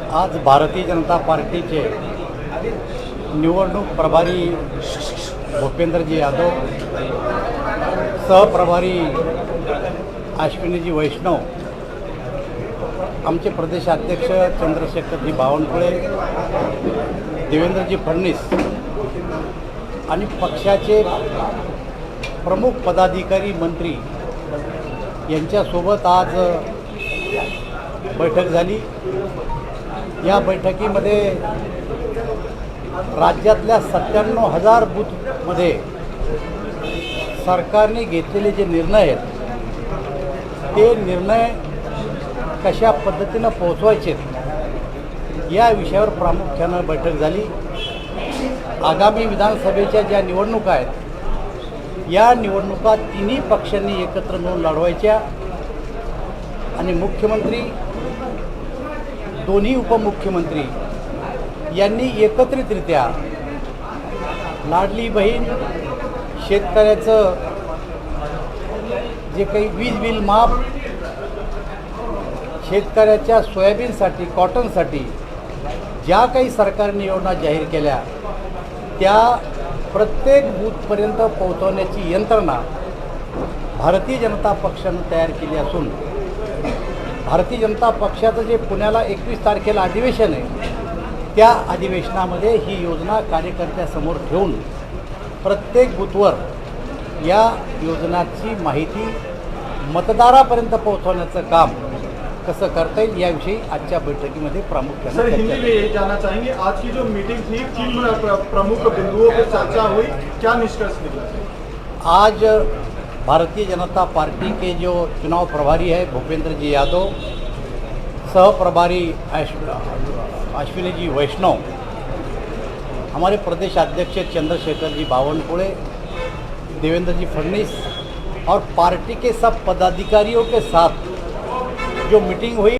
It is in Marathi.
आज भारतीय जनता पार्टीचे निवडणूक प्रभारी भूपेंद्रजी यादव सहप्रभारी अश्विनीजी वैष्णव आमचे प्रदेशाध्यक्ष चंद्रशेखरजी बावनकुळे देवेंद्रजी फडणीस आणि पक्षाचे प्रमुख पदाधिकारी मंत्री यांच्यासोबत आज बैठक झाली. या बैठकीमध्ये राज्यातल्या सत्त्याण्णव हजार बूथमध्ये सरकारने घेतलेले जे निर्णय आहेत ते निर्णय कशा पद्धतीनं पोचवायचे या विषयावर प्रामुख्यानं बैठक झाली. आगामी विधानसभेच्या ज्या निवडणुका आहेत या निवडणुका तिन्ही पक्षांनी एकत्र मिळून लढवायच्या आणि मुख्यमंत्री दोन्ही उपमुख्यमंत्री यांनी एकत्रितरित्या लाडली बहीण शेतकऱ्याचं जे काही वीज बिल माफ शेतकऱ्याच्या सोयाबीनसाठी कॉटनसाठी ज्या काही सरकारने योजना जाहीर केल्या त्या प्रत्येक बूथपर्यंत पोहोचवण्याची यंत्रणा भारतीय जनता पक्षानं तयार केली असून भारतीय जनता पक्षाचं जे पुण्याला एकवीस तारखेला अधिवेशन आहे त्या अधिवेशनामध्ये ही योजना कार्यकर्त्यासमोर ठेवून प्रत्येक बूथवर या योजनाची माहिती मतदारापर्यंत पोहोचवण्याचं काम कसं करता येईल याविषयी आजच्या बैठकीमध्ये प्रामुख्याने सर चर्चा हिंदी झाली. में ये जानना चाहेंगे आज की जो मीटिंग थी किन प्रमुख बिंदुओं पर चर्चा हुई क्या निष्कर्ष निकला आज भारतीय जनता पार्टी के जो चुनाव प्रभारी है, भूपेंद्र जी यादव, सह प्रभारी अश्विनी जी वैष्णव, हमारे प्रदेश अध्यक्ष चंद्रशेखर जी बावनकुड़े देवेंद्र जी फडणवीस और पार्टी के सब पदाधिकारियों के साथ जो मीटिंग हुई।